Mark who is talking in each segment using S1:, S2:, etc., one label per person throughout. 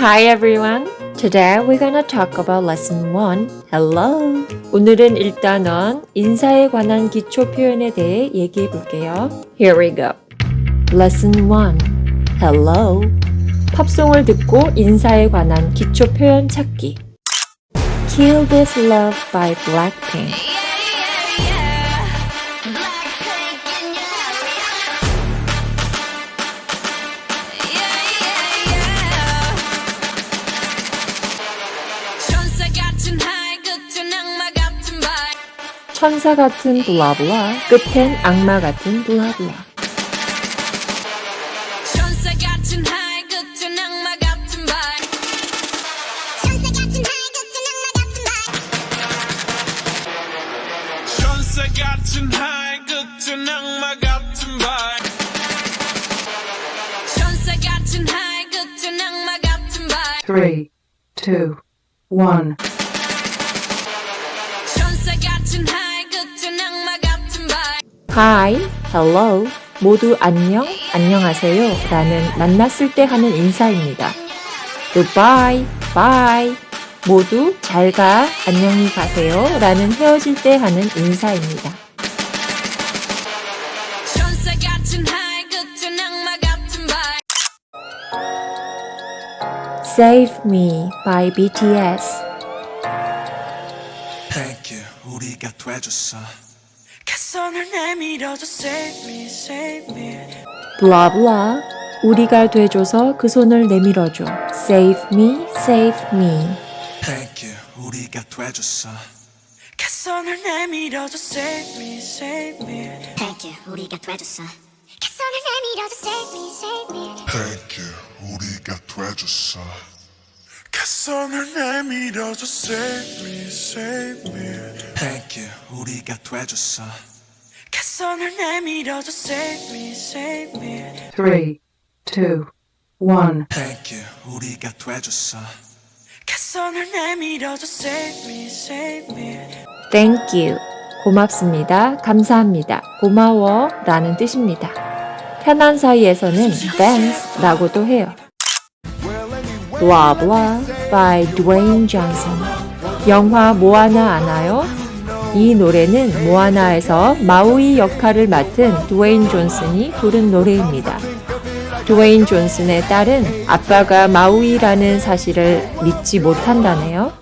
S1: Hi everyone. Today we're gonna talk about lesson 1. Hello. 오늘은 일단은 인사에 관한 기초 표현에 대해 얘기해 볼게요. Here we go. Lesson 1. Hello. 팝송을 듣고 인사에 관한 기초 표현 찾기. Kill This Love by Blackpink.
S2: 천사 같은
S1: 블라블라, 끝엔 악마 같은 블라블라.
S2: 천사 같
S1: Hi, hello. 모두 안녕, 안녕하세요. 라는 만났을 때 하는 인사입니다. Goodbye, bye. 모두 잘 가, 안녕히 가세요. 라는 헤어질 때 하는 인사입니다. Save Me by BTS.
S3: Thank you 우리가 돼줬어
S4: 손을 내밀어줘 save me save me
S1: blah blah. 우리가 돼줘서 그 손을 내밀어줘. Save me, save me.
S3: Thank you 우리가 돼줬어
S4: 손을 내밀어줘 save me save me
S5: Thank you, 우리가 돼줬어. 손을 내밀어줘, save me, save me.
S6: Thank you, 우리가 돼줬어.
S3: 손을 내밀어줘 Save me save me Thank you 우리가 돼줬어
S4: 손을 내밀어줘 save me save me
S7: Three, two, one.
S3: Thank you 우리가 돼줬어
S4: 손을 내밀어줘 save me save me
S1: Thank you. 고맙습니다. 감사합니다. 고마워. 라는 뜻입니다. 편한 사이에서는 thanks 라고도 해요. Blah blah by Dwayne Johnson. 영화 모아나 아나요? 이 노래는 모아나에서 마우이 역할을 맡은 드웨인 존슨이 부른 노래입니다. 드웨인 존슨의 딸은 아빠가 마우이라는 사실을 믿지 못한다네요.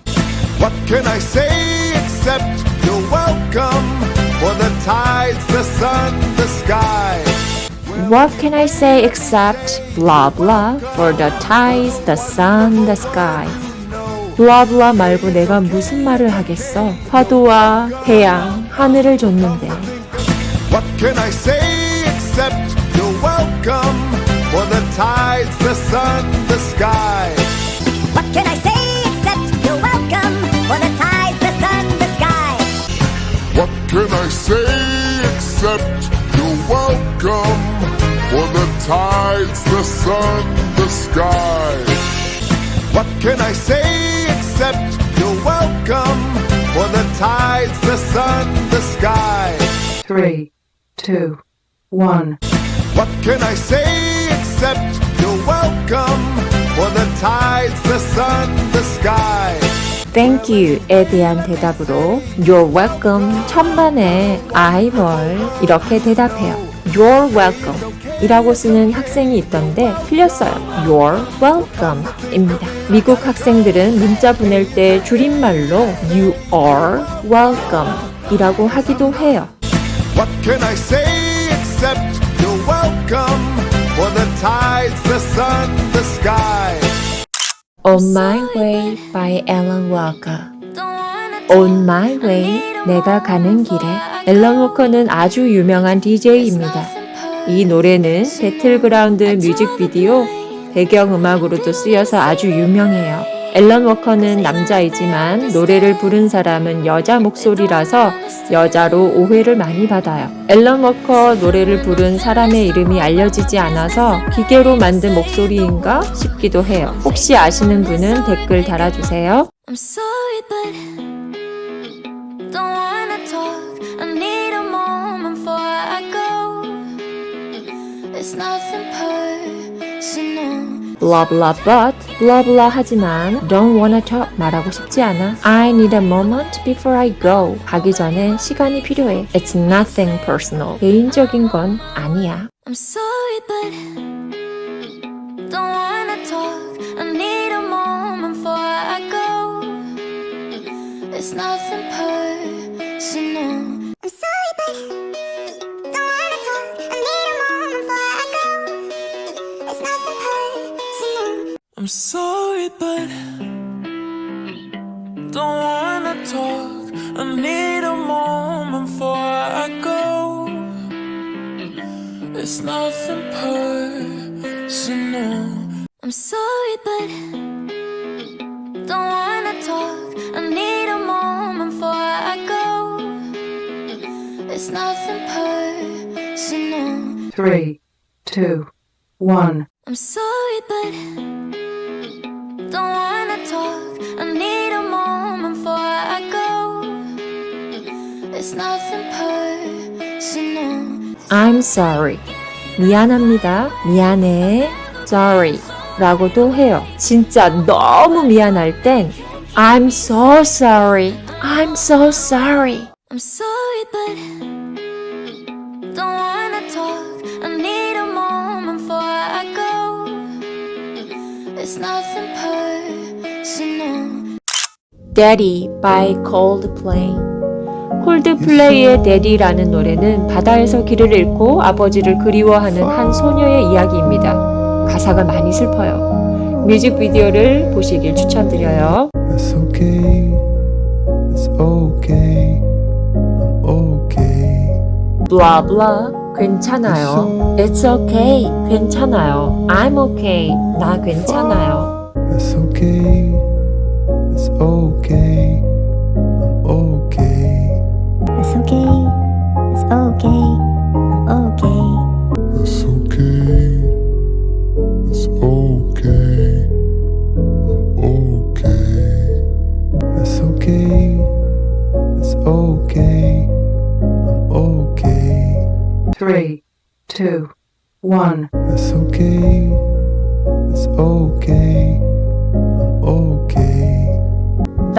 S8: What can I say except you're welcome for the tides, the sun, the sky?
S1: Blah 말고 내가 무슨 말을 하겠어? 파도와 태양, 하늘을 줬는데.
S8: What can I say except you're welcome for the tides, the sun, the sky?
S5: What can I say except you're welcome for the tides, the sun, the sky?
S6: What can I say except you're welcome for the tides, the sun, the sky?
S8: What can I say except you're welcome for the tides, the sun, the sky?
S7: Three, two, one.
S8: What can I say except you're welcome for the tides, the sun, the sky?
S1: Thank you에 대한 대답으로 You're welcome 천만에 I 뭘 이렇게 대답해요. You're welcome 이라고 쓰는 학생이 있던데 틀렸어요. You're welcome 입니다. 미국 학생들은 문자 보낼 때 줄임말로 You are welcome 이라고 하기도 해요.
S8: What can I say except you're welcome for the tides, the sun, the sky?
S1: On My Way by Alan Walker On My Way 내가 가는 길에 앨런 워커는 아주 유명한 DJ입니다. 이 노래는 배틀그라운드 뮤직비디오 배경음악으로도 쓰여서 아주 유명해요. 앨런 워커는 남자이지만 노래를 부른 사람은 여자 목소리라서 여자로 오해를 많이 받아요. 앨런 워커 노래를 부른 사람의 이름이 알려지지 않아서 기계로 만든 목소리인가 싶기도 해요. 혹시 아시는 분은 댓글 달아주세요.
S2: It's nothing personal
S1: blah blah but blah blah 하지만 don't wanna talk 말하고 싶지 않아. I need a moment before I go. 가기 전에 시간이 필요해. It's nothing personal. 개인적인 건 아니야.
S2: I'm sorry, but don't wanna talk. I need a moment before I go. It's nothing personal.
S5: I'm sorry, but don't wanna talk. I need a moment before I go. It's nothing personal.
S4: I'm sorry, but don't wanna talk. I need a moment before I go. It's nothing personal.
S7: Three, two, one.
S2: I'm sorry, but It's nothing personal.
S1: I'm sorry. 미안합니다. 미안해. Sorry. 라고도 해요. 진짜 너무 미안할 땐 I'm so sorry. I'm so sorry.
S2: I'm sorry, but don't wanna talk. I need a moment before I go. It's nothing personal.
S1: Daddy by Coldplay. 콜드플레이의 Daddy라는 노래는 바다에서 길을 잃고 아버지를 그리워하는 한 소녀의 이야기입니다. 가사가 많이 슬퍼요. 뮤직비디오를 보시길 추천드려요.
S9: It's okay. It's okay. I'm okay.
S1: blah blah 괜찮아요. It's okay. 괜찮아요. I'm okay. 나 괜찮아요.
S9: It's okay. It's okay. I'm okay.
S5: It's okay. It's okay. I'm okay.
S6: It's okay. It's okay. I'm okay.
S9: It's okay. It's okay. I'm okay.
S7: Three, two, one.
S9: It's okay. It's okay. I'm okay.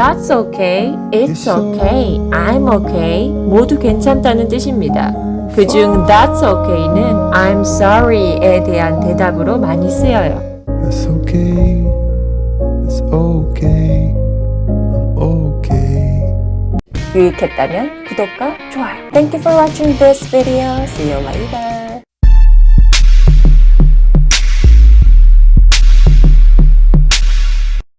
S1: That's okay. It's okay. I'm okay. 모두 괜찮다는 뜻입니다. 그중 That's okay는 I'm sorry에 대한 대답으로 많이 쓰여요.
S9: It's okay. It's okay. I'm okay.
S1: 유익했다면 구독과 좋아요. Thank you for watching this video. See you later.